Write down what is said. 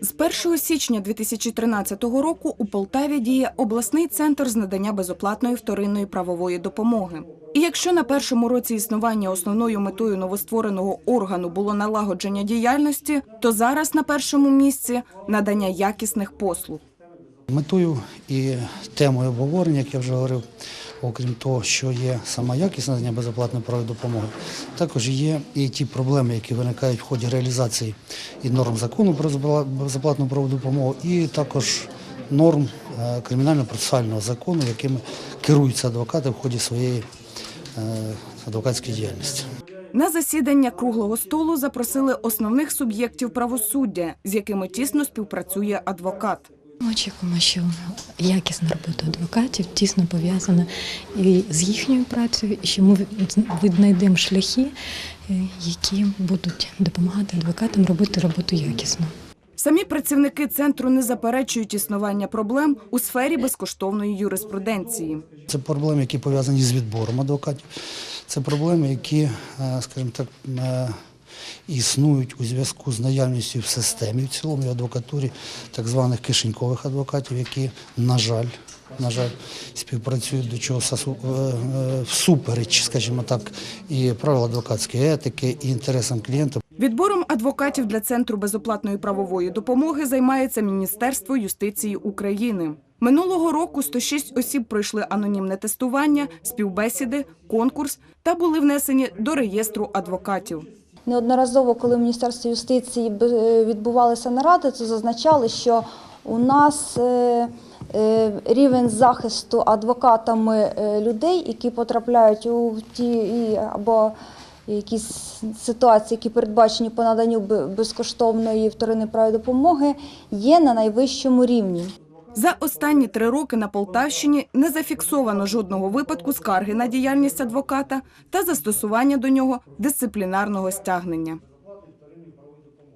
З 1 січня 2013 року у Полтаві діє обласний центр з надання безоплатної вторинної правової допомоги. І якщо на першому році існування основною метою новоствореного органу було налагодження діяльності, то зараз на першому місці надання якісних послуг. Метою і темою обговорення, як я вже говорив, окрім того, що є сама якість надання безоплатної правової допомоги, також є і ті проблеми, які виникають в ході реалізації і норм закону про безопла- безоплатну правову допомогу, і також норм е, кримінально-процесуального закону, якими керуються адвокати в ході своєї е, адвокатської діяльності. На засідання круглого столу запросили основних суб'єктів правосуддя, з якими тісно співпрацює адвокат. Ми очікуємо, що якісна робота адвокатів тісно пов'язана і з їхньою працею, і що ми віднайдемо шляхи, е, які будуть допомагати адвокатам робити роботу якісно. Самі працівники центру не заперечують існування проблем у сфері безкоштовної юриспруденції. Це проблеми, які пов'язані з відбором адвокатів. Це проблеми, які, е, скажімо так, е, існують у зв'язку з наявністю в системі в цілому і адвокатурі так званих кишенькових адвокатів, які, на жаль, на жаль, співпрацюють до чого е, е, всупереч, скажімо так, і правил адвокатської етики, і інтересам клієнта. Відбором адвокатів для центру безоплатної правової допомоги займається Міністерство юстиції України. Минулого року 106 осіб пройшли анонімне тестування, співбесіди, конкурс та були внесені до реєстру адвокатів. Неодноразово, коли в Міністерстві юстиції б- відбувалися наради, то зазначали, що у нас е, е, рівень захисту адвокатами е, людей, які потрапляють у ті або якісь ситуації, які передбачені по наданню безкоштовної вторинної правої допомоги, є на найвищому рівні. За останні три роки на Полтавщині не зафіксовано жодного випадку скарги на діяльність адвоката та застосування до нього дисциплінарного стягнення.